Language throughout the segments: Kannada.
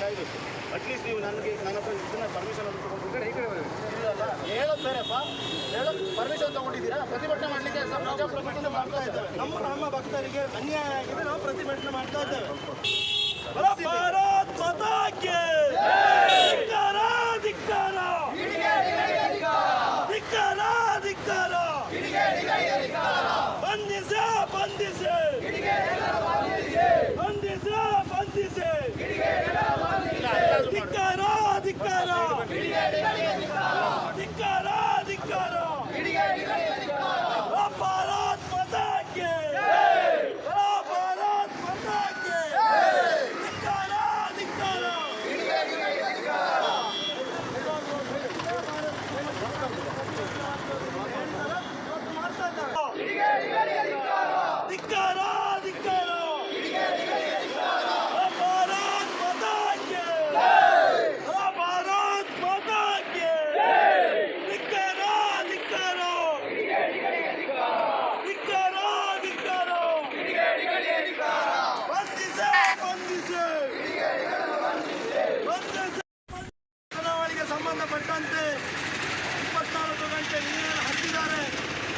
ಕಾಯಬೇಕು ಅಟ್ಲೀಸ್ಟ್ ನೀವು ನನಗೆ ನನ್ನ ಹತ್ರ ಇದನ್ನ ಪರ್ಮಿಷನ್ ಅಂತ ಕಡೆ ಇಲ್ಲ ಹೇಳೋದು ಬೇರೆಪ್ಪ ಹೇಳೋದು ಪರ್ಮಿಷನ್ ತಗೊಂಡಿದ್ದೀರಾ? ಪ್ರತಿಭಟನೆ ಮಾಡಲಿಕ್ಕೆ ಪ್ರತಿಭಟನೆ ಮಾಡ್ತಾ ಇದ್ದೇವೆ ನಮ್ಮ ನಮ್ಮ ಭಕ್ತರಿಗೆ ಅನ್ಯಾಯ ಆಗಿದೆ ನಾವು ಪ್ರತಿಭಟನೆ ಮಾಡ್ತಾ ಇದ್ದೇವೆ.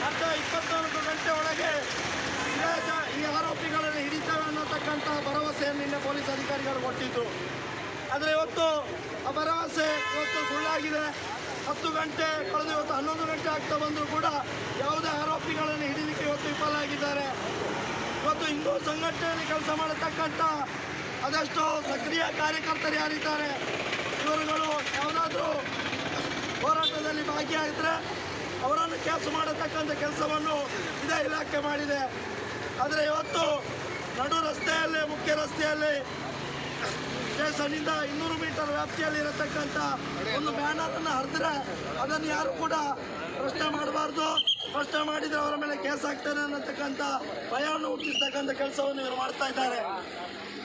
ಮತ್ತು ಇಪ್ಪತ್ನಾಲ್ಕು ಗಂಟೆ ಒಳಗೆ ಈ ಆರೋಪಿಗಳನ್ನು ಹಿಡಿತೇವೆ ಅನ್ನತಕ್ಕಂತಹ ಭರವಸೆಯನ್ನು ನಿನ್ನೆ ಪೊಲೀಸ್ ಅಧಿಕಾರಿಗಳು ಕೊಟ್ಟಿದ್ದರು ಆದರೆ ಇವತ್ತು ಆ ಭರವಸೆ ಇವತ್ತು ಸುಳ್ಳಾಗಿದೆ. ಹತ್ತು ಗಂಟೆ, ಕಳೆದು ಇವತ್ತು ಹನ್ನೊಂದು ಗಂಟೆ ಆಗ್ತಾ ಬಂದರೂ ಕೂಡ ಯಾವುದೇ ಆರೋಪಿಗಳನ್ನು ಹಿಡಿಲಿಕ್ಕೆ ಇವತ್ತು ವಿಫಲಾಗಿದ್ದಾರೆ ಇವತ್ತು ಹಿಂದೂ ಸಂಘಟನೆಯಲ್ಲಿ ಕೆಲಸ ಮಾಡತಕ್ಕಂಥ ಅದೆಷ್ಟೋ ಸಕ್ರಿಯ ಕಾರ್ಯಕರ್ತರು ಯಾರಿದ್ದಾರೆ? ಇವರುಗಳು ಯಾವುದಾದ್ರೂ ಹೋರಾಟದಲ್ಲಿ ಭಾಗಿಯಾಗಿದ್ದರೆ ಅವರನ್ನು ಕೆಲಸ ಮಾಡತಕ್ಕಂಥ ಕೆಲಸವನ್ನು ಇದೇ ಇಲಾಖೆ ಮಾಡಿದೆ. ಆದರೆ ಇವತ್ತು ನಡು ರಸ್ತೆಯಲ್ಲಿ, ಮುಖ್ಯ ರಸ್ತೆಯಲ್ಲಿ ಸ್ಟೇಷನ್ನಿಂದ ಇನ್ನೂರು ಮೀಟರ್ ವ್ಯಾಪ್ತಿಯಲ್ಲಿ ಇರತಕ್ಕಂಥ ಒಂದು ಬ್ಯಾನರನ್ನು ಹರಿದ್ರೆ ಅದನ್ನು ಯಾರು ಕೂಡ ಪ್ರಶ್ನೆ ಮಾಡಬಾರ್ದು. ಪ್ರಶ್ನೆ ಮಾಡಿದರೆ ಅವರ ಮೇಲೆ ಕೇಸ್ ಆಗ್ತಾನೆ ಅನ್ನತಕ್ಕಂಥ ಭಯವನ್ನು ಹುಟ್ಟಿಸ್ತಕ್ಕಂಥ ಕೆಲಸವನ್ನು ಇವರು ಮಾಡ್ತಾ ಇದ್ದಾರೆ.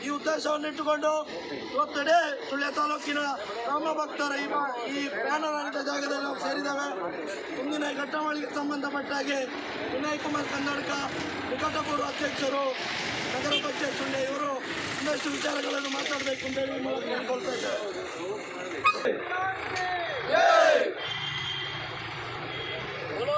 ಈ ಉದ್ದೇಶವನ್ನು ಇಟ್ಟುಕೊಂಡು ಇವತ್ತಡೆ ಸುಳ್ಯ ತಾಲೂಕಿನ ರಾಮ ಭಕ್ತರ ಈ ಈ ಬ್ಯಾನರ್ ಆಡಿದ ಜಾಗದಲ್ಲಿ ನಾವು ಸೇರಿದ್ದೇವೆ. ಮುಂದಿನ ಘಟನಾವಳಿಗೆ ಸಂಬಂಧಪಟ್ಟ ಹಾಗೆ ವಿನಯ್ ಕುಮಾರ್ ಕನ್ನಡಕ ನಿಕಟಪೂರ್ವ ಅಧ್ಯಕ್ಷರು, ನಗರ ಪಂಚಾಯತ್ ಸುಳ್ಯ ಇವರು ಇನ್ನಷ್ಟು ವಿಚಾರಗಳನ್ನು ಮಾತಾಡಬೇಕು ಅಂತ ಹೇಳಿ ಮೂಲಕ ಕೇಳ್ಕೊಳ್ತಾ ಇದ್ದೇವೆ बोलो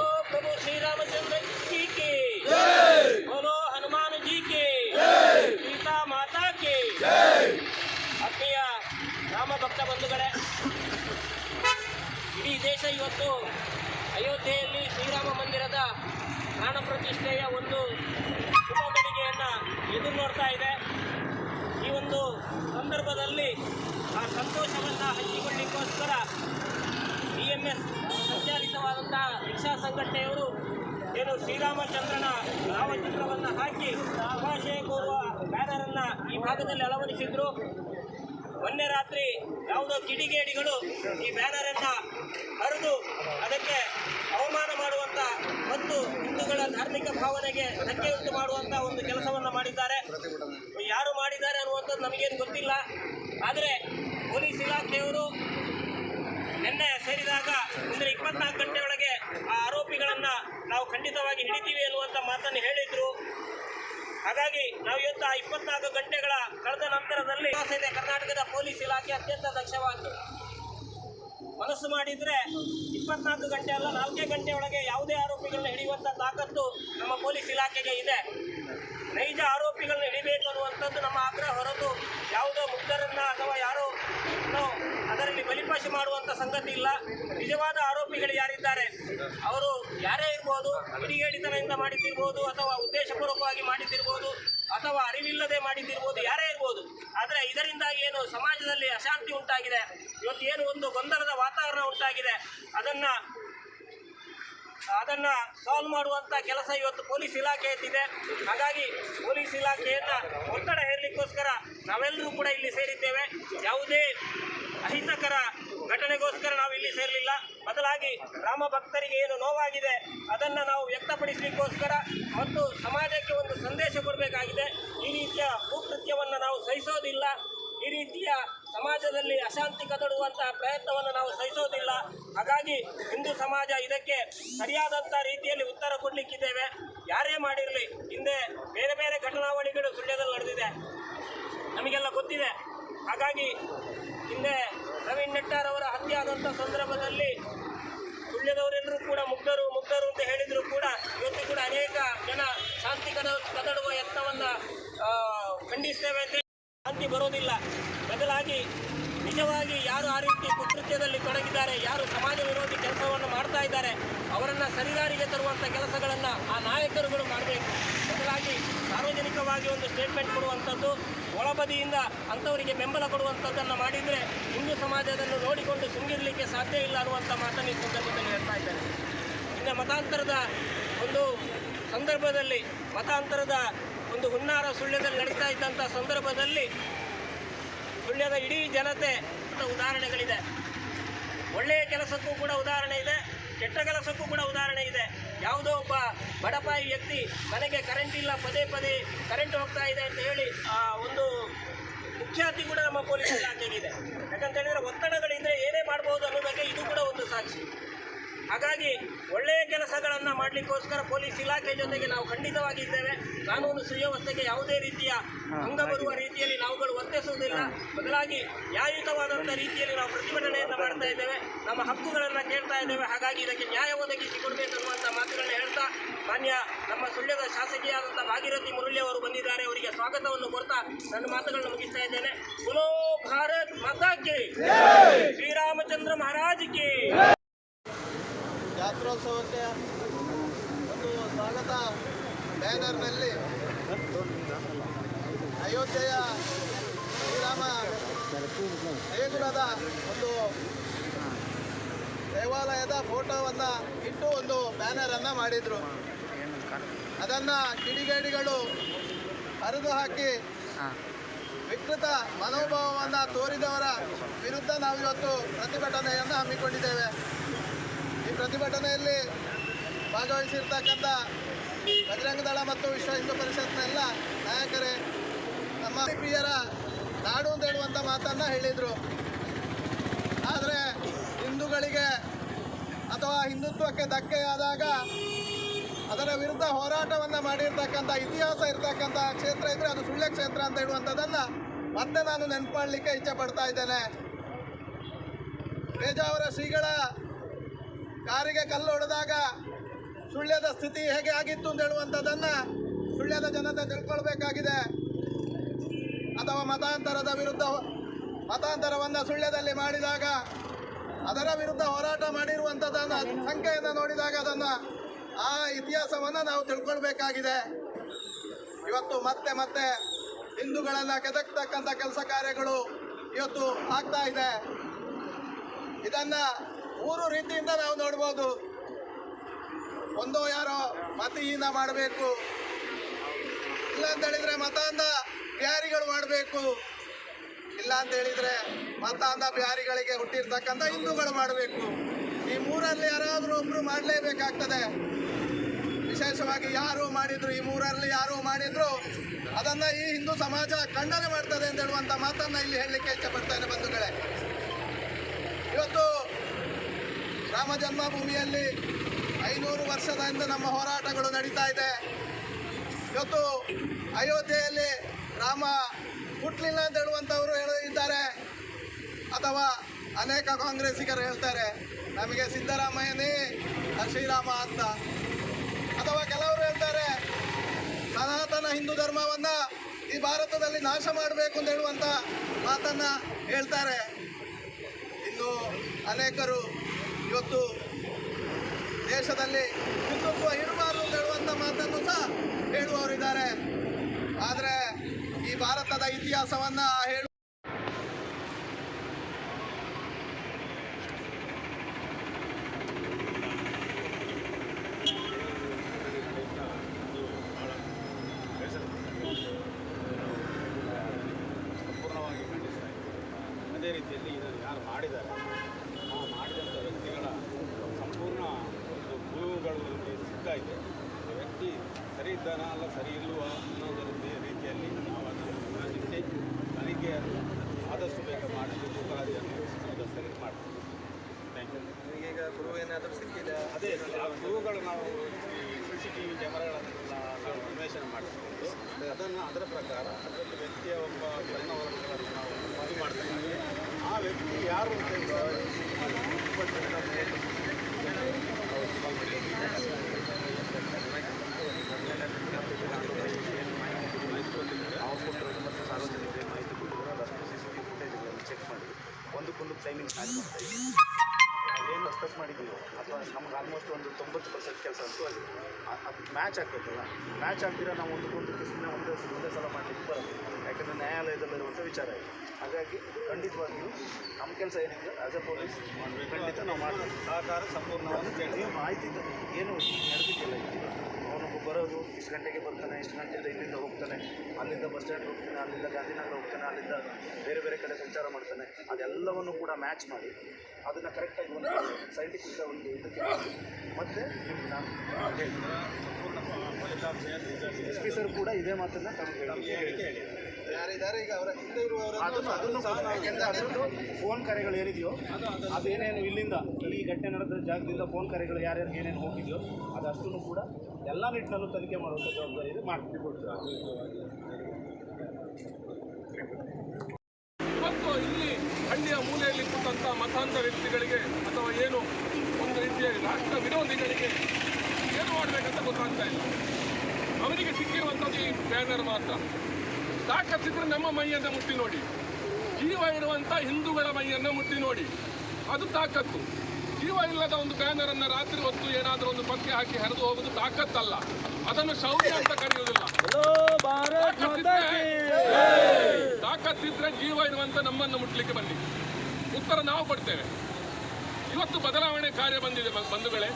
ರಾಮ ಕಡೆ ಇಡೀ ದೇಶ ಇವತ್ತು ಅಯೋಧ್ಯೆಯಲ್ಲಿ ಶ್ರೀರಾಮ ಮಂದಿರದ ಪ್ರಾಣ ಪ್ರತಿಷ್ಠೆಯ ಒಂದು ಶುಭ ಎದುರು ನೋಡ್ತಾ ಇದೆ. ಈ ಒಂದು ಸಂದರ್ಭದಲ್ಲಿ ಆ ಸಂತೋಷವನ್ನು ಹಂಚಿಕೊಳ್ಳಿಕ್ಕೋಸ್ಕರ ಬಿ ಎಂ ಎಸ್ ಸಂಚಾಲಿತವಾದಂತಹ ರಿಕ್ಷಾ ಸಂಘಟನೆಯವರು ಏನು ಶ್ರೀರಾಮಚಂದ್ರನ ಭಾವಚಿತ್ರವನ್ನು ಹಾಕಿ ಶುಭಾಶಯ ಕೋರುವ ಬ್ಯಾನರನ್ನು ಈ ಭಾಗದಲ್ಲಿ ಅಳವಡಿಸಿದ್ರು. ಮೊನ್ನೆ ರಾತ್ರಿ ಯಾವುದೋ ಕಿಡಿಗೇಡಿಗಳು ಈ ಬ್ಯಾನರನ್ನ ಹರಿದು ಅದಕ್ಕೆ ಅವಮಾನ ಮಾಡುವಂತ ಮತ್ತು ಹಿಂದೂಗಳ ಧಾರ್ಮಿಕ ಭಾವನೆಗೆ ಧಕ್ಕೆ ಉಂಟು ಮಾಡುವಂತ ಒಂದು ಕೆಲಸವನ್ನ ಮಾಡಿದ್ದಾರೆ. ಯಾರು ಮಾಡಿದ್ದಾರೆ ಅನ್ನುವಂಥದ್ದು ನಮಗೇನು ಗೊತ್ತಿಲ್ಲ. ಆದರೆ ಪೊಲೀಸ್ ಇಲಾಖೆಯವರು ನಿನ್ನೆ ಸೇರಿದಾಗ ಮುಂದಿನ ಇಪ್ಪತ್ನಾಲ್ಕು ಗಂಟೆ ಒಳಗೆ ಆ ಆರೋಪಿಗಳನ್ನು ನಾವು ಖಂಡಿತವಾಗಿ ಹಿಡಿತೀವಿ ಅನ್ನುವಂಥ ಮಾತನ್ನು ಹೇಳಿದ್ರು. ಹಾಗಾಗಿ ನಾವು ಇವತ್ತು ಇಪ್ಪತ್ನಾಲ್ಕು ಗಂಟೆಗಳ ಕಳೆದ ನಂತರದಲ್ಲಿ ಕರ್ನಾಟಕದ ಪೊಲೀಸ್ ಇಲಾಖೆ ಅತ್ಯಂತ ದಕ್ಷವಾಗಿ ಮನಸ್ಸು ಮಾಡಿದ್ರೆ ಇಪ್ಪತ್ನಾಲ್ಕು ಗಂಟೆ ಅಲ್ಲ, ನಾಲ್ಕೇ ಗಂಟೆ ಒಳಗೆ ಯಾವುದೇ ಆರೋಪಿಗಳನ್ನ ಹಿಡಿಯುವಂಥ ತಾಕತ್ತು ನಮ್ಮ ಪೊಲೀಸ್ ಇಲಾಖೆಗೆ ಇದೆ. ನೈಜ ಆರೋಪಿಗಳನ್ನ ಹಿಡಿಬೇಕು ಅನ್ನುವಂಥದ್ದು ನಮ್ಮ ಆಗ್ರಹ ಹೊರತು ಯಾವುದೋ ಮುಗ್ಧರನ್ನ ಅಥವಾ ಯಾರೋ ಏನೋ ಅದರಲ್ಲಿ ಬಲಿಪಾಶೆ ಮಾಡುವಂಥ ಸಂಗತಿ ಇಲ್ಲ. ನಿಜವಾದ ಆರೋಪಿಗಳು ಯಾರಿದ್ದಾರೆ? ಅವರು ಯಾರೇ ಇರ್ಬೋದು ಕಿಡಿಗೇಡಿತನದಿಂದ ಮಾಡಿದ್ದಿರ್ಬೋದು, ಅಥವಾ ಉದ್ದೇಶಪೂರ್ವಕವಾಗಿ ಮಾಡಿದ್ದಿರ್ಬೋದು, ಅಥವಾ ಅರಿವಿಲ್ಲದೆ ಮಾಡಿದ್ದಿರ್ಬೋದು, ಯಾರೇ ಇರ್ಬೋದು. ಆದರೆ ಇದರಿಂದಾಗಿ ಏನು ಸಮಾಜದಲ್ಲಿ ಅಶಾಂತಿ ಉಂಟಾಗಿದೆ? ಇವತ್ತು ಏನು ಒಂದು ಗೊಂದಲದ ವಾತಾವರಣ ಉಂಟಾಗಿದೆ? ಅದನ್ನು ಅದನ್ನ ಸಾಲ್ವ್ ಮಾಡುವಂಥ ಕೆಲಸ ಇವತ್ತು ಪೊಲೀಸ್ ಇಲಾಖೆಯದ್ದಿದೆ ಹಾಗಾಗಿ ಪೊಲೀಸ್ ಇಲಾಖೆಯನ್ನು ಒತ್ತಡ ಹೇರಲಿಕ್ಕೋಸ್ಕರ ನಾವೆಲ್ಲರೂ ಕೂಡ ಇಲ್ಲಿ ಸೇರಿದ್ದೇವೆ. ಯಾವುದೇ ಅಹಿತಕರ ಘಟನೆಗೋಸ್ಕರ ನಾವು ಇಲ್ಲಿ ಸೇರಲಿಲ್ಲ. ಬದಲಾಗಿ ರಾಮ ಭಕ್ತರಿಗೆ ಏನು ನೋವಾಗಿದೆ ಅದನ್ನು ನಾವು ವ್ಯಕ್ತಪಡಿಸಲಿಕ್ಕೋಸ್ಕರ ಮತ್ತು ಸಮಾಜಕ್ಕೆ ಒಂದು ಸಂದೇಶ ಕೊಡಬೇಕಾಗಿದೆ. ಈ ರೀತಿಯ ಭೂಕೃತ್ಯವನ್ನು ನಾವು ಸಹಿಸೋದಿಲ್ಲ. ಈ ರೀತಿಯ ಸಮಾಜದಲ್ಲಿ ಅಶಾಂತಿ ಕದಡುವಂತಹ ಪ್ರಯತ್ನವನ್ನು ನಾವು ಸಹಿಸೋದಿಲ್ಲ. ಹಾಗಾಗಿ ಹಿಂದೂ ಸಮಾಜ ಇದಕ್ಕೆ ಸರಿಯಾದಂಥ ರೀತಿಯಲ್ಲಿ ಉತ್ತರ ಕೊಡಲಿಕ್ಕಿದ್ದೇವೆ. ಯಾರೇ ಮಾಡಿರಲಿ, ಹಿಂದೆ ಬೇರೆ ಬೇರೆ ಘಟನಾವಳಿಗಳು ಸುಳ್ಯದಲ್ಲಿ ನಡೆದಿದೆ. ನಮಗೆಲ್ಲ ಗೊತ್ತಿದೆ. ಹಾಗಾಗಿ ಹಿಂದೆ ನವೀನ್ ನೆಟ್ಟಾರ್ ಅವರ ಹತ್ಯೆ ಆದಂಥ ಸಂದರ್ಭದಲ್ಲಿ ಸುಳ್ಯದವರೆಲ್ಲರೂ ಕೂಡ ಮುಗ್ಧರು ಮುಗ್ಧರು ಅಂತ ಹೇಳಿದರೂ ಕೂಡ ಇವತ್ತು ಕೂಡ ಅನೇಕ ಜನ ಶಾಂತಿ ಕದ, ಕದಡುವ ಯತ್ನವನ್ನು ಖಂಡಿಸ್ತೇವೆ ಅಂತ ಶಾಂತಿ ಬರೋದಿಲ್ಲ. ಬದಲಾಗಿ ನಿಜವಾಗಿ ಯಾರು ಆ ರೀತಿ ಕುಕೃತ್ಯದಲ್ಲಿ ತೊಡಗಿದ್ದಾರೆ, ಯಾರು ಸಮಾಜ ವಿರೋಧಿ ಕೆಲಸವನ್ನು ಮಾಡ್ತಾ ಇದ್ದಾರೆ, ಅವರನ್ನು ಸರಿದಾರಿಗೆ ತರುವಂಥ ಕೆಲಸಗಳನ್ನು ಆ ನಾಯಕರುಗಳು ಮಾಡಬೇಕು. ಬದಲಾಗಿ ಸಾರ್ವಜನಿಕವಾಗಿ ಒಂದು ಸ್ಟೇಟ್ಮೆಂಟ್ ಕೊಡುವಂಥದ್ದು ಒಳಬದಿಯಿಂದ ಅಂಥವರಿಗೆ ಬೆಂಬಲ ಕೊಡುವಂಥದ್ದನ್ನು ಮಾಡಿದರೆ ಹಿಂದೂ ಸಮಾಜದನ್ನು ನೋಡಿಕೊಂಡು ಸುಂಗಿರಲಿಕ್ಕೆ ಸಾಧ್ಯ ಇಲ್ಲ ಅನ್ನುವಂಥ ಮಾತನ್ನು ಈ ಸಂದರ್ಭದಲ್ಲಿ ಹೇಳ್ತಾ ಇದ್ದಾರೆ ಇನ್ನು ಮತಾಂತರದ ಒಂದು ಸಂದರ್ಭದಲ್ಲಿ, ಮತಾಂತರದ ಒಂದು ಹುನ್ನಾರ ಸುಳ್ಯದಲ್ಲಿ ನಡೀತಾ ಇದ್ದಂಥ ಸಂದರ್ಭದಲ್ಲಿ ಸುಳ್ಯದ ಇಡೀ ಜನತೆ ಉದಾಹರಣೆಗಳಿದೆ. ಒಳ್ಳೆಯ ಕೆಲಸಕ್ಕೂ ಕೂಡ ಉದಾಹರಣೆ ಇದೆ, ಕೆಟ್ಟ ಕೆಲಸಕ್ಕೂ ಕೂಡ ಉದಾಹರಣೆ ಇದೆ. ಯಾವುದೋ ಒಬ್ಬ ಬಡಪಾಯಿ ವ್ಯಕ್ತಿ ಮನೆಗೆ ಕರೆಂಟ್ ಇಲ್ಲ, ಪದೇ ಪದೇ ಕರೆಂಟ್ ಹೋಗ್ತಾ ಇದೆ ಅಂತ ಹೇಳಿ ಆ ಒಂದು ಮುಖ್ಯಾತಿ ಕೂಡ ನಮ್ಮ ಪೊಲೀಸ್ ಇಲಾಖೆಗಿದೆ ಯಾಕಂತ ಹೇಳಿದ್ರೆ ಒತ್ತಡಗಳಿದ್ರೆ ಏನೇ ಮಾಡ್ಬೋದು ಅನ್ನೋದಕ್ಕೆ ಇದು ಕೂಡ ಒಂದು ಸಾಕ್ಷಿ. ಹಾಗಾಗಿ ಒಳ್ಳೆಯ ಕೆಲಸಗಳನ್ನು ಮಾಡಲಿಕ್ಕೋಸ್ಕರ ಪೊಲೀಸ್ ಇಲಾಖೆ ಜೊತೆಗೆ ನಾವು ಖಂಡಿತವಾಗಿ ಇದ್ದೇವೆ ಕಾನೂನು ಸುವ್ಯವಸ್ಥೆಗೆ ಯಾವುದೇ ರೀತಿಯ ಭಂಗ ಬರುವ ರೀತಿಯಲ್ಲಿ ನಾವುಗಳು ವರ್ತಿಸುವುದಿಲ್ಲ. ಬದಲಾಗಿ ನ್ಯಾಯಯುತವಾದಂಥ ರೀತಿಯಲ್ಲಿ ನಾವು ಪ್ರತಿಭಟನೆಯನ್ನು ಮಾಡ್ತಾ ಇದ್ದೇವೆ. ನಮ್ಮ ಹಕ್ಕುಗಳನ್ನು ಕೇಳ್ತಾ ಇದ್ದೇವೆ. ಹಾಗಾಗಿ ಇದಕ್ಕೆ ನ್ಯಾಯ ಒದಗಿಸಿ ಕೊಡಬೇಕನ್ನುವಂಥ ಮಾತುಗಳನ್ನ ಹೇಳ್ತಾ ಮಾನ್ಯ ನಮ್ಮ ಸುಳ್ಯದ ಶಾಸಕಿಯಾದಂಥ ಭಾಗೀರಥಿ ಮುರಳಿ ಅವರು ಬಂದಿದ್ದಾರೆ. ಅವರಿಗೆ ಸ್ವಾಗತವನ್ನು ಕೊಡ್ತಾ ನನ್ನ ಮಾತುಗಳನ್ನು ಮುಗಿಸ್ತಾ ಇದ್ದೇನೆ. ಭಾರತ್ ಮಾತಾಕ್ಕೆ ಶ್ರೀರಾಮಚಂದ್ರ ಮಹಾರಾಜ್ಗೆ ಜಾತ್ರೋತ್ಸವಕ್ಕೆ ಒಂದು ಸ್ವಾಗತ. ಬ್ಯಾನರ್ನಲ್ಲಿ ಅಯೋಧ್ಯೆಯ ಶ್ರೀರಾಮ ದೇಗುಲದ ಒಂದು ದೇವಾಲಯದ ಫೋಟೋವನ್ನು ಇಟ್ಟು ಒಂದು ಬ್ಯಾನರನ್ನು ಮಾಡಿದರು. ಅದನ್ನು ಕಿಡಿಗೇಡಿಗಳು ಹರಿದು ಹಾಕಿ ವಿಕೃತ ಮನೋಭಾವವನ್ನು ತೋರಿದವರ ವಿರುದ್ಧ ನಾವು ಇವತ್ತು ಪ್ರತಿಭಟನೆಯನ್ನು ಹಮ್ಮಿಕೊಂಡಿದ್ದೇವೆ. ಪ್ರತಿಭಟನೆಯಲ್ಲಿ ಭಾಗವಹಿಸಿರ್ತಕ್ಕಂಥ ಬಜರಂಗ ದಳ ಮತ್ತು ವಿಶ್ವ ಹಿಂದೂ ಪರಿಷತ್ನ ಎಲ್ಲ ನಾಯಕರೇ, ನಮ್ಮ ಪ್ರಿಯರ ನಾಡು ಅಂತ ಹೇಳುವಂಥ ಮಾತನ್ನು ಹೇಳಿದರು. ಆದರೆ ಹಿಂದೂಗಳಿಗೆ ಅಥವಾ ಹಿಂದುತ್ವಕ್ಕೆ ಧಕ್ಕೆಯಾದಾಗ ಅದರ ವಿರುದ್ಧ ಹೋರಾಟವನ್ನು ಮಾಡಿರ್ತಕ್ಕಂಥ ಇತಿಹಾಸ ಇರತಕ್ಕಂಥ ಕ್ಷೇತ್ರ ಇದ್ದರೆ ಅದು ಸುಳ್ಯ ಕ್ಷೇತ್ರ ಅಂತ ಹೇಳುವಂಥದ್ದನ್ನು ಮತ್ತೆ ನಾನು ನೆನಪು ಮಾಡಲಿಕ್ಕೆ ಇಚ್ಛೆ ಪಡ್ತಾ ಇದ್ದೇನೆ. ಪೇಜಾವರ ಶ್ರೀಗಳ ಕಾರಿಗೆ ಕಲ್ಲು ಹೊಡೆದಾಗ ಸುಳ್ಯದ ಸ್ಥಿತಿ ಹೇಗೆ ಆಗಿತ್ತು ಅಂತ ಹೇಳುವಂಥದ್ದನ್ನು ಸುಳ್ಯದ ಜನತೆ ತಿಳ್ಕೊಳ್ಬೇಕಾಗಿದೆ. ಅಥವಾ ಮತಾಂತರದ ವಿರುದ್ಧ ಮತಾಂತರವನ್ನು ಸುಳ್ಯದಲ್ಲಿ ಮಾಡಿದಾಗ ಅದರ ವಿರುದ್ಧ ಹೋರಾಟ ಮಾಡಿರುವಂಥದ್ದನ್ನು, ಸಂಖ್ಯೆಯನ್ನು ನೋಡಿದಾಗ ಅದನ್ನು ಆ ಇತಿಹಾಸವನ್ನು ನಾವು ತಿಳ್ಕೊಳ್ಬೇಕಾಗಿದೆ. ಇವತ್ತು ಮತ್ತೆ ಮತ್ತೆ ಹಿಂದೂಗಳನ್ನು ಕೆದಕ್ತಕ್ಕಂಥ ಕೆಲಸ ಕಾರ್ಯಗಳು ಇವತ್ತು ಆಗ್ತಾ ಇದೆ. ಇದನ್ನ ಮೂರು ರೀತಿಯಿಂದ ನಾವು ನೋಡ್ಬೋದು. ಒಂದು ಯಾರೋ ಮತಿಯಿಂದ ಮಾಡಬೇಕು. ಇಲ್ಲ ಅಂತ ಹೇಳಿದ್ರೆ ಮತಾಂಧ ಬಿಹಾರಿಗಳು ಮಾಡಬೇಕು. ಇಲ್ಲ ಅಂತ ಹೇಳಿದ್ರೆ ಮತಾಂಧ ಬ್ಯಾರಿಗಳಿಗೆ ಹುಟ್ಟಿರ್ತಕ್ಕಂಥ ಹಿಂದೂಗಳು ಮಾಡಬೇಕು. ಈ ಮೂರಲ್ಲಿ ಯಾರಾದರೂ ಒಬ್ರು ಮಾಡಲೇಬೇಕಾಗ್ತದೆ. ವಿಶೇಷವಾಗಿ ಯಾರು ಮಾಡಿದ್ರು, ಈ ಮೂರಲ್ಲಿ ಯಾರು ಮಾಡಿದ್ರು, ಅದನ್ನ ಈ ಹಿಂದೂ ಸಮಾಜ ಖಂಡನೆ ಮಾಡ್ತದೆ ಅಂತ ಹೇಳುವಂತ ಮಾತನ್ನ ಇಲ್ಲಿ ಹೇಳಲಿಕ್ಕೆ ಇಷ್ಟಪಡ್ತೇನೆ ಬಂಧುಗಳೇ. ಇವತ್ತು ರಾಮ ಜನ್ಮಭೂಮಿಯಲ್ಲಿ ಐನೂರು ವರ್ಷದ ಹಿಂದೆ ನಮ್ಮ ಹೋರಾಟಗಳು ನಡೀತಾ ಇದೆ. ಇವತ್ತು ಅಯೋಧ್ಯೆಯಲ್ಲಿ ರಾಮ ಹುಟ್ಟಲಿಲ್ಲ ಅಂತ ಹೇಳುವಂಥವರು ಹೇಳಿದ್ದಾರೆ. ಅಥವಾ ಅನೇಕ ಕಾಂಗ್ರೆಸ್ಸಿಗರು ಹೇಳ್ತಾರೆ, ನಮಗೆ ಸಿದ್ದರಾಮಯ್ಯನೇ ಶ್ರೀರಾಮ ಅಂತ. ಅಥವಾ ಕೆಲವರು ಹೇಳ್ತಾರೆ, ಸನಾತನ ಹಿಂದೂ ಧರ್ಮವನ್ನು ಈ ಭಾರತದಲ್ಲಿ ನಾಶ ಮಾಡಬೇಕು ಅಂತ ಹೇಳುವಂಥ ಮಾತನ್ನು ಹೇಳ್ತಾರೆ. ಇನ್ನು ಅನೇಕರು ಇವತ್ತು ದೇಶದಲ್ಲಿ ಹಿಂದುತ್ವ ಇರಬಾರದು ಅಂತ ಹೇಳುವಂತ ಮಾತನ್ನು ಸಹ ಹೇಳುವವರಿದ್ದಾರೆ ಆದರೆ ಈ ಭಾರತದ ಇತಿಹಾಸವನ್ನ ಹೇಳು ಸಂಪೂರ್ಣವಾಗಿ ಖಂಡಿಸ್ತಾ ಅದೇ ರೀತಿಯಲ್ಲಿ ಇದನ್ನು ಯಾರು ಮಾಡಿದ್ದಾರೆ? ಇದೆ ವ್ಯಕ್ತಿ ಸರಿ ಇದ್ದಾನಾ ಅಲ್ಲ ಸರಿ ಇಲ್ಲವಾ ಅನ್ನೋದರ ರೀತಿಯಲ್ಲಿ ನಾವು ಅದನ್ನು ತನಿಖೆಯನ್ನು ಆದಷ್ಟು ಬೇಗ ಮಾಡಲು ಅಪರಾಧಿಯನ್ನು ಸದಸ್ಯರು ಮಾಡ್ತೀವಿ ಥ್ಯಾಂಕ್ ಯು ಈಗ ಗುರು ಏನಾದರೂ ಸಿಕ್ಕಿದೆ ಅದೇ ಗುರುಗಳು ನಾವು ಸಿ ಸಿ ಟಿ ವಿ ಕ್ಯಾಮರಾಗಳನ್ನೆಲ್ಲ ನಾವು ಮಾಡಿಸ್ಕೊಂಡು ಅದನ್ನು ಅದರ ಪ್ರಕಾರ ಅದರಲ್ಲಿ ವ್ಯಕ್ತಿಯ ಒಬ್ಬ ಚಲನವಲನಗಳನ್ನು ನಾವು ಮಾಡ್ತೀವಿ ಆ ವ್ಯಕ್ತಿ ಯಾರು ಅಂತ ಏನು ಎಕ್ಸ್ಪೆಕ್ಟ್ ಮಾಡಿದ್ದೀವೋ, ಅಥವಾ ನಮ್ಗೆ ಆಲ್ಮೋಸ್ಟ್ ಒಂದು ತೊಂಬತ್ತು ಪರ್ಸೆಂಟ್ ಕೆಲಸ ಅಂತೂ ಆಗಿದೆ ಅದು ಮ್ಯಾಚ್ ಆಗ್ಬೇಕಲ್ಲ ಮ್ಯಾಚ್ ಆಗ್ತಿರೋ ನಾವು ಒಂದಕ್ಕೊಂದು ಸುಮ್ಮನೆ ಒಂದೇ ಒಂದೇ ಸಲ ಮಾಡಲಿಕ್ಕೆ ಬರಲ್ಲ. ಯಾಕಂದರೆ ನ್ಯಾಯಾಲಯದಲ್ಲಿರುವಂಥ ವಿಚಾರ ಇದೆ. ಹಾಗಾಗಿ ಖಂಡಿತವಾಗಿಯೂ ನಮ್ಮ ಕೆಲಸ ಏನಿದೆ ಆಸ್ ಎ ಪೊಲೀಸ್ ಖಂಡಿತ ನಾವು ಮಾಡ್ತೀವಿ. ಸಹಕಾರ ಸಂಪೂರ್ಣವಾಗಿ ಕೇಳಿ ಮಾಹಿತಿ ಏನು ಏನು ಇದು ಅವನೊಬ್ಬ ಬರೋದು, ಇಷ್ಟು ಗಂಟೆಗೆ ಬರ್ತಾನೆ, ಇಷ್ಟು ಗಂಟೆಯಿಂದ ಇಲ್ಲಿಂದ ಹೋಗ್ತಾನೆ, ಅಲ್ಲಿಂದ ಬಸ್ ಸ್ಟ್ಯಾಂಡ್ ಹೋಗ್ತಾನೆ, ಅಲ್ಲಿಂದ ಗಾಂಧಿನಗರ ಹೋಗ್ತಾನೆ, ಅಲ್ಲಿಂದ ಬೇರೆ ಬೇರೆ ಕಡೆ ಸಂಚಾರ ಮಾಡ್ತಾನೆ. ಅದೆಲ್ಲವನ್ನು ಕೂಡ ಮ್ಯಾಚ್ ಮಾಡಿ ಅದನ್ನು ಕರೆಕ್ಟಾಗಿ ಒಂದು ಸೈಂಟಿಫಿಕ್ ಒಂದು ಇದಕ್ಕೆ ಮತ್ತೆ ನಾನು ಹೇಳ್ತೀನಿ. ಎಸ್ ಪಿ ಸರ್ ಕೂಡ ಇದೇ ಮಾತನ್ನು ತಮಗೆ ಹೇಳಿ. ಅದನ್ನು ಅದನ್ನು ಫೋನ್ ಕರೆಗಳು ಏನಿದೆಯೋ ಅದೇನೇನು ಇಲ್ಲಿಂದ ಈ ಘಟನೆ ನಡೆದ ಜಾಗದಿಂದ ಫೋನ್ ಕರೆಗಳು ಯಾರ್ಯಾರಿಗೆ ಏನೇನು ಹೋಗಿದೆಯೋ ಅದಷ್ಟನ್ನು ಕೂಡ ಎಲ್ಲ ನಿಟ್ಟಿನಲ್ಲೂ ತನಿಖೆ ಮಾಡುವಂಥ ಜವಾಬ್ದಾರಿ ಇದೆ ಮಾಡ್ತೀವಿ. ಇವತ್ತು ಇಲ್ಲಿ ಹಳ್ಳಿಯ ಮೂಲೆಯಲ್ಲಿ ಕೂತಂಥ ಮತಾಂಧ ವ್ಯಕ್ತಿಗಳಿಗೆ ಅಥವಾ ಏನು ಒಂದು ರೀತಿಯ ರಾಷ್ಟ್ರ ವಿರೋಧಿಗಳಿಗೆ ಏನು ಮಾಡಬೇಕಂತ ಗೊತ್ತಾಗ್ತಾ ಇಲ್ಲ. ಅವರಿಗೆ ಸಿಕ್ಕಿರುವಂಥದ್ದು ಈ ಬ್ಯಾನರ್ ಮಾತ್ರ. ತಾಕತ್ತಿದ್ರೆ ನಮ್ಮ ಮೈಯನ್ನು ಮುಟ್ಟಿ ನೋಡಿ. ಜೀವ ಇರುವಂಥ ಹಿಂದೂಗಳ ಮೈಯನ್ನು ಮುಟ್ಟಿ ನೋಡಿ. ಅದು ತಾಕತ್ತು. ಜೀವ ಇಲ್ಲದ ಒಂದು ಬ್ಯಾನರನ್ನು ರಾತ್ರಿ ಹೊತ್ತು ಏನಾದರೂ ಒಂದು ಪಕ್ಕೆ ಹಾಕಿ ಹರಿದು ಹೋಗುದು ತಾಕತ್ತಲ್ಲ. ಅದನ್ನು ಶೌರ್ಯ ಅಂತ ಕರೆಯುವುದಿಲ್ಲ. ತಾಕತ್ತಿದ್ರೆ- ಜೀವ ಇರುವಂತ ನಮ್ಮನ್ನು ಮುಟ್ಲಿಕ್ಕೆ ಬನ್ನಿ. ಉತ್ತರ ನಾವು ಕೊಡ್ತೇವೆ. ಇವತ್ತು ಬದಲಾವಣೆ ಕಾರ್ಯ ಬಂದಿದೆ ಬಂಧುಗಳೇ.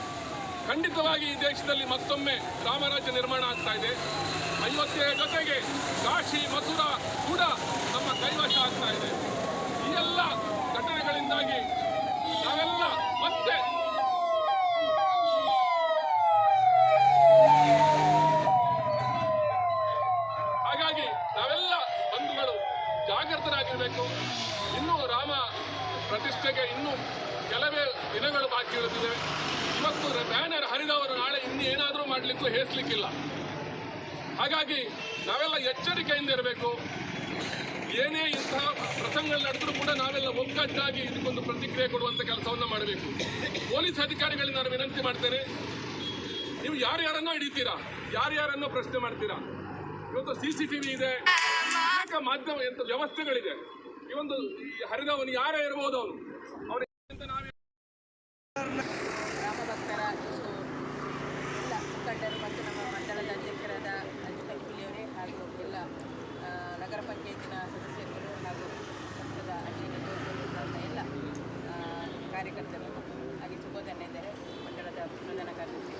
ಖಂಡಿತವಾಗಿ ಈ ದೇಶದಲ್ಲಿ ಮತ್ತೊಮ್ಮೆ ರಾಮರಾಜ್ಯ ನಿರ್ಮಾಣ ಆಗ್ತಾ ಇದೆ. ಅಯೋಧ್ಯೆಯ ಜೊತೆಗೆ ಕಾಶಿ, ಮಥುರಾ ಕೂಡ ನಮ್ಮ ಕೈವಶ ಆಗ್ತಾ ಇದೆ. ಈ ಎಲ್ಲ ಘಟನೆಗಳಿಂದಾಗಿ ನಾವೆಲ್ಲ ಮತ್ತೆ ಹಾಗಾಗಿ ನಾವೆಲ್ಲ ಬಂಧುಗಳು ಜಾಗೃತರಾಗಿರಬೇಕು. ಇನ್ನೂ ರಾಮ ಪ್ರತಿಷ್ಠೆಗೆ ಇನ್ನೂ ಕೆಲವೇ ದಿನಗಳು ಬಾಕಿ ಇರುತ್ತಿದೆ ಇವತ್ತು ಬ್ಯಾನರ್ ಹರಿದವರು ನಾಳೆ ಇನ್ನೇನಾದರೂ ಮಾಡಲಿಕ್ಕೂ ಹೇಸಲಿಕ್ಕಿಲ್ಲ ಹಾಗಾಗಿ ನಾವೆಲ್ಲ ಎಚ್ಚರಿಕೆಯಿಂದ ಇರಬೇಕು. ಏನೇ ಇಂತಹ ಪ್ರಸಂಗಗಳು ನಡೆದರೂ ಕೂಡ ನಾವೆಲ್ಲ ಒಗ್ಗಟ್ಟಾಗಿ ಇದಕ್ಕೊಂದು ಪ್ರತಿಕ್ರಿಯೆ ಕೊಡುವಂಥ ಕೆಲಸವನ್ನು ಮಾಡಬೇಕು. ಪೊಲೀಸ್ ಅಧಿಕಾರಿಗಳಿಗೆ ನಾನು ವಿನಂತಿ ಮಾಡ್ತೇನೆ. ನೀವು ಯಾರ್ಯಾರನ್ನೋ ಹಿಡಿತೀರಾ? ಯಾರ್ಯಾರನ್ನೋ ಪ್ರಶ್ನೆ ಮಾಡ್ತೀರಾ? ಇವತ್ತು ಸಿ ಸಿ ಟಿವಿ ಇದೆ. ಅನೇಕ ಮಾಧ್ಯಮ ಎಂತ ವ್ಯವಸ್ಥೆಗಳಿದೆ. ಈ ಒಂದು ಹರಿದವನು ಯಾರೇ ಇರಬಹುದು ಅವನು. ಅವನು ಅಂತ ನಾವೇ ರಾಮಭಕ್ತರ ಒಂದು ಎಲ್ಲ ಮುಖಂಡರು ಮತ್ತು ನಮ್ಮ ಮಂಡಳದ ಅಧ್ಯಕ್ಷರಾದ ಅಜಿತ್ ಕೈಕುಲಿಯವರೇ ಹಾಗೂ ಎಲ್ಲ ಆ, ನಗರ ಪಂಚಾಯತಿನ ಸದಸ್ಯರುಗಳು ಹಾಗೂ ಪಕ್ಷದ ಅಧ್ಯಕ್ಷ ಎಲ್ಲ ಆ, ಕಾರ್ಯಕರ್ತರು ಹಾಗೆ ಸುಬೋಧಣ್ಣ ಇದ್ದಾರೆ ಮಂಡಳದ ಪ್ರಧಾನ ಕಾರ್ಯದರ್ಶಿ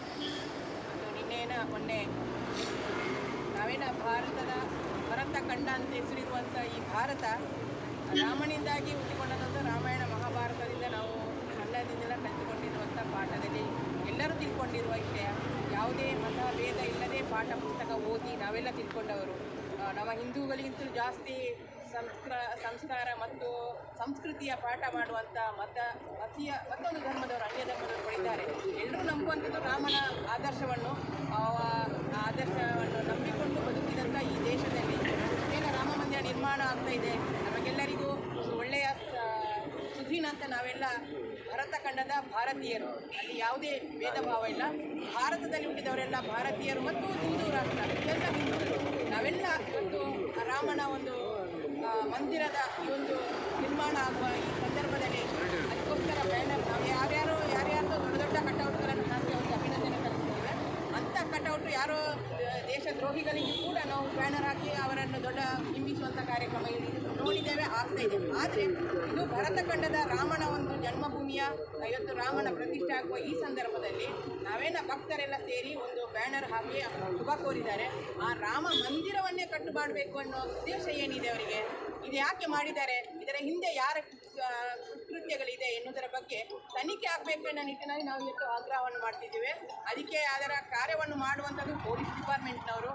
ಮತ್ತು ನಿನ್ನೆನ ಮೊನ್ನೆ ನಾವೇನ ಭಾರತದ ಭರತ ಖಂಡ ಅಂತ ಹೆಸರಿರುವಂಥ ಈ ಭಾರತ ರಾಮನಿಂದಾಗಿ ಹುಟ್ಟಿಕೊಂಡಂಥ ರಾಮಾಯಣ ಮಹಾಭಾರತದಿಂದ ನಾವು ಸಣ್ಣದಿಂದೆಲ್ಲ ಕಲಿತುಕೊಂಡಿರುವಂಥ ಪಾಠದಲ್ಲಿ ಎಲ್ಲರೂ ತಿಳ್ಕೊಂಡಿರುವ ವಿಷಯ ಯಾವುದೇ ಮತ ಭೇದ ಇಲ್ಲದೆ ಪಾಠ ಪುಸ್ತಕ ಓದಿ ನಾವೆಲ್ಲ ತಿಳ್ಕೊಂಡವರು. ನಮ್ಮ ಹಿಂದೂಗಳಿಗಿಂತಲೂ ಜಾಸ್ತಿ ಸಂಸ್ಕಾರ ಸಂಸ್ಕಾರ ಮತ್ತು ಸಂಸ್ಕೃತಿಯ ಪಾಠ ಮಾಡುವಂಥ ಮತ, ಮತೀಯ, ಮತ್ತೊಂದು ಧರ್ಮದವರು, ಅನ್ಯ ಧರ್ಮದವರು ಕೊಡಿದ್ದಾರೆ ಎಲ್ಲರೂ ನಂಬುವಂಥದ್ದು ರಾಮನ ಆದರ್ಶವನ್ನು ಆದರ್ಶವನ್ನು ನಂಬಿಕೊಂಡು ಬದುಕಿದಂಥ ಈ ದೇಶದಲ್ಲಿ ಬೇಗ ರಾಮ ಮಂದಿರ ನಿರ್ಮಾಣ ಆಗ್ತಾ ಇದೆ. ನಮಗೆಲ್ಲರಿಗೂ ಒಳ್ಳೆಯ ಸುಧೀನ ಅಂತ ನಾವೆಲ್ಲ ಭರತ ಖಂಡದ ಭಾರತೀಯರು. ಅಲ್ಲಿ ಯಾವುದೇ ಭೇದ ಭಾವ ಇಲ್ಲ. ಭಾರತದಲ್ಲಿ ಹುಟ್ಟಿದವರೆಲ್ಲ ಭಾರತೀಯರು ಮತ್ತು ಹಿಂದೂ ರಾಷ್ಟ್ರ ಎಲ್ಲ ನಾವೆಲ್ಲ ಒಂದು ರಾಮನ ಒಂದು ಮಂದಿರದ ಈ ಒಂದು ನಿರ್ಮಾಣ ಆಗುವ ಈ ಸಂದರ್ಭದಲ್ಲಿ ಅದಕ್ಕೋಸ್ಕರ ಬ್ಯಾನರ್ ನಾವು ಯಾರ್ಯಾರು ಯಾರ್ಯಾರೋ ದೊಡ್ಡ ದೊಡ್ಡ ಕಟೌಟ್ಗಳನ್ನು ಹಾಕಿ ಅಭಿನಂದನೆ ಕಲಿಸ್ತೇವೆ ಅಂಥ ಕಟೌಟ್ ಯಾರೋ ದೇಶದ್ರೋಹಿಗಳಿಗೆ ಕೂಡ ನಾವು ಬ್ಯಾನರ್ ಹಾಕಿ ಅವರನ್ನು ದೊಡ್ಡ ಬಿಂಬಿಸುವಂಥ ಕಾರ್ಯಕ್ರಮ ನೋಡಿದ್ದೇವೆ, ಆಗ್ತಾ ಇದೆ ಆದರೆ ಇದು ಭರತಖಂಡದ ರಾಮನ ಒಂದು ಜನ್ಮಭೂಮಿಯ ಇವತ್ತು ರಾಮನ ಪ್ರತಿಷ್ಠೆ ಆಗುವ ಈ ಸಂದರ್ಭದಲ್ಲಿ ನಾವೇನ ಭಕ್ತರೆಲ್ಲ ಸೇರಿ ಒಂದು ಬ್ಯಾನರ್ ಹಾಕಿ ಶುಭ ಕೋರಿದ್ದಾರೆ. ಆ ರಾಮ ಮಂದಿರವನ್ನೇ ಕಟ್ಟು ಮಾಡಬೇಕು ಅನ್ನೋ ಉದ್ದೇಶ ಏನಿದೆ ಅವರಿಗೆ? ಇದು ಯಾಕೆ ಮಾಡಿದ್ದಾರೆ? ಇದರ ಹಿಂದೆ ಯಾರ ಕೃತ್ಯಗಳಿದೆ ಎನ್ನುವುದರ ಬಗ್ಗೆ ತನಿಖೆ ಆಗಬೇಕು ಅನ್ನೋ ನಿಟ್ಟಿನಲ್ಲಿ ನಾವು ಇವತ್ತು ಆಗ್ರಹವನ್ನು ಮಾಡ್ತಿದ್ದೇವೆ. ಅದಕ್ಕೆ ಅದರ ಕಾರ್ಯವನ್ನು ಮಾಡುವಂಥದ್ದು ಪೊಲೀಸ್ ಡಿಪಾರ್ಟ್ಮೆಂಟ್ನವರು.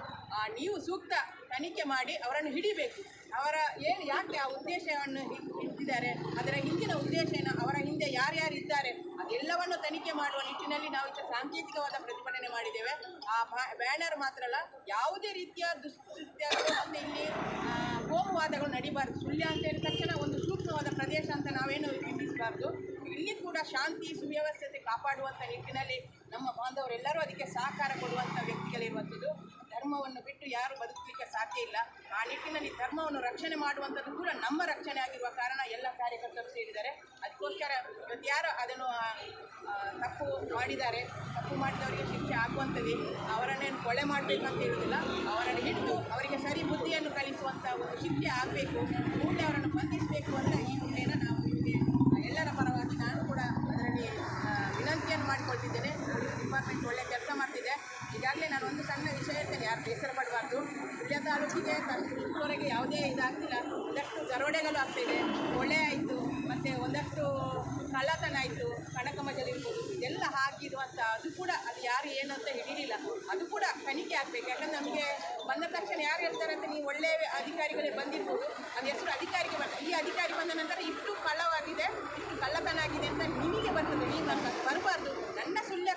ನೀವು ಸೂಕ್ತ ತನಿಖೆ ಮಾಡಿ ಅವರನ್ನು ಹಿಡಿಬೇಕು. ಅವರ ಏನು, ಯಾಕೆ ಆ ಉದ್ದೇಶವನ್ನು ಇಟ್ಟಿದ್ದಾರೆ ಅದರ ಹಿಂದಿನ ಉದ್ದೇಶ ಏನು? ಅವರ ಹಿಂದೆ ಯಾರ್ಯಾರು ಇದ್ದಾರೆ? ಅದೆಲ್ಲವನ್ನು ತನಿಖೆ ಮಾಡುವ ನಿಟ್ಟಿನಲ್ಲಿ ನಾವು ಈಗ ಸಾಂಕೇತಿಕವಾದ ಪ್ರತಿಭಟನೆ ಮಾಡಿದ್ದೇವೆ. ಆ ಬ್ಯಾನರ್ ಮಾತ್ರ ಅಲ್ಲ, ಯಾವುದೇ ರೀತಿಯ ದುಷ್ಕೃತ್ಯ ಇಲ್ಲಿ ಕೋಮುವಾದಗಳು ನಡಿಬಾರದು. ಸುಳ್ಯ ಅಂತ ಹೇಳಿದ ತಕ್ಷಣ ಒಂದು ಸೂಕ್ಷ್ಮವಾದ ಪ್ರದೇಶ ಅಂತ ನಾವೇನು ಬಿಂಬಿಸಬಾರ್ದು ಇಲ್ಲಿ ಕೂಡ ಶಾಂತಿ ಸುವ್ಯವಸ್ಥತೆ ಕಾಪಾಡುವಂಥ ನಿಟ್ಟಿನಲ್ಲಿ ನಮ್ಮ ಬಾಂಧವರೆಲ್ಲರೂ ಅದಕ್ಕೆ ಸಹಕಾರ ಕೊಡುವಂಥ ವ್ಯಕ್ತಿಗಳಿರುವಂಥದ್ದು. ಧರ್ಮವನ್ನು ಬಿಟ್ಟು ಯಾರು ಬದುಕಲಿಕ್ಕೆ ಸಾಧ್ಯ ಇಲ್ಲ. ಆ ನಿಟ್ಟಿನಲ್ಲಿ ಧರ್ಮವನ್ನು ರಕ್ಷಣೆ ಮಾಡುವಂಥದ್ದು ಕೂಡ ನಮ್ಮ ರಕ್ಷಣೆ ಆಗಿರುವ ಕಾರಣ ಎಲ್ಲ ಕಾರ್ಯಕರ್ತರು ಸೇರಿದ್ದಾರೆ ಅದಕ್ಕೋಸ್ಕರ ಯಾರು ಅದನ್ನು ತಪ್ಪು ಮಾಡಿದ್ದಾರೆ. ತಪ್ಪು ಮಾಡಿದವರಿಗೆ ಶಿಕ್ಷೆ ಆಗುವಂಥದ್ದೇ. ಅವರನ್ನೇನು ಕೊಳೆ ಮಾಡಬೇಕಂತ ಹೇಳುವುದಿಲ್ಲ. ಅವರನ್ನು ಹಿಡಿದು ಅವರಿಗೆ ಸರಿ ಬುದ್ಧಿಯನ್ನು ಕಲಿಸುವಂಥ ಒಂದು ಶಿಕ್ಷೆ ಆಗಬೇಕು. ಮುಂದೆ ಅವರನ್ನು ಬಂಧಿಸಬೇಕು ಅಂತ ಈ ಮುಂದೆನ ನಾವು ನಿಮಗೆ ಎಲ್ಲರ ಪರವಾಗಿ ನಾನು ಕೂಡ ಅದರಲ್ಲಿ ವಿನಂತಿಯನ್ನು ಮಾಡಿಕೊಳ್ತಿದ್ದೇನೆ. ಡಿಪಾರ್ಟ್ಮೆಂಟ್ ಒಳ್ಳೆ ಕೆಲಸ ಮಾಡ್ತಿದೆ ಈಗಾಗಲೇ ನಾನು ಒಂದು ಸಣ್ಣ ವಿಷಯ ಹೇಳ್ತೇನೆ ಯಾರು ಬೇಸರ ಪಡಬಾರ್ದು ಸುಳ್ಯ ತಾಲೂಕಿಗೆ ಇದುವರೆಗೆ ಯಾವುದೇ ಇದಾಗ್ತಿಲ್ಲ ಒಂದಷ್ಟು ದರೋಡೆಗಳು ಆಗ್ತಿದೆ. ಕೊಳೆ ಆಯಿತು. ಮತ್ತು ಒಂದಷ್ಟು ಕಳ್ಳತನ ಆಯಿತು. ಕಣಕ ಇರ್ಬೋದು ಇದೆಲ್ಲ ಹಾಕಿರುವಂಥ ಅದು ಕೂಡ ಅದು ಯಾರು ಏನು ಅಂತ ಹಿಡಿಲಿಲ್ಲ ಅದು ಕೂಡ ತನಿಖೆ ಆಗಬೇಕು. ಯಾಕಂದ್ರೆ ನಮಗೆ ಬಂದ ತಕ್ಷಣ ಯಾರು ಹೇಳ್ತಾರೆ ಅಂತ ನೀವು ಒಳ್ಳೆ ಅಧಿಕಾರಿಗಳೇ ಬಂದಿರ್ಬೋದು. ಅದು ಹೆಸರು ಅಧಿಕಾರಿಗೆ ಬಂದ ಈ ಅಧಿಕಾರಿ ಬಂದ ನಂತರ ಇಷ್ಟು ಕಳ್ಳವಾಗಿದೆ, ಇಷ್ಟು ಕಳ್ಳತನ ಆಗಿದೆ ಅಂತ ನಿಮಗೆ ಬರ್ತದೆ ನೀವು ಬರಬಾರ್ದು.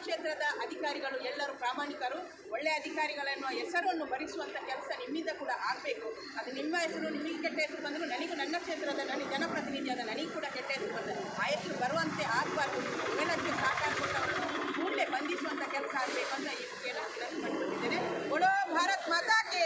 ಕ್ಷೇತ್ರದ ಅಧಿಕಾರಿಗಳು ಎಲ್ಲರೂ ಪ್ರಾಮಾಣಿಕರು ಒಳ್ಳೆಯ ಅಧಿಕಾರಿಗಳನ್ನು, ಹೆಸರನ್ನು ಭರಿಸುವಂಥ ಕೆಲಸ ನಿಮ್ಮಿಂದ ಕೂಡ ಆಗಬೇಕು. ಅದು ನಿಮ್ಮ ಹೆಸರು, ನಿಮಗೆ ಕೆಟ್ಟ ಹೆಸರು ಬಂದರೂ ನನಗೂ ನನ್ನ ಕ್ಷೇತ್ರದ ನನಗೆ ಜನಪ್ರತಿನಿಧಿಯಾದ ನನಗೆ ಕೂಡ ಕೆಟ್ಟ ಹೆಸರು ಬಂದರು ಆ ಹೆಸರು ಬರುವಂತೆ ಆಗಬಾರ್ದು. ಏನಕ್ಕೆ ಸಾಕಾಗುತ್ತವರು ಕೂಡಲೇ ಬಂಧಿಸುವಂಥ ಕೆಲಸ ಆಗಬೇಕು ಅಂತ ಈ ನಾನು ವಿನಂತಿ ಮಾಡಿಕೊಂಡಿದ್ದೇನೆ ಕೊಡೋ ಭಾರತ್ ಮಾತಾಕ್ಕೆ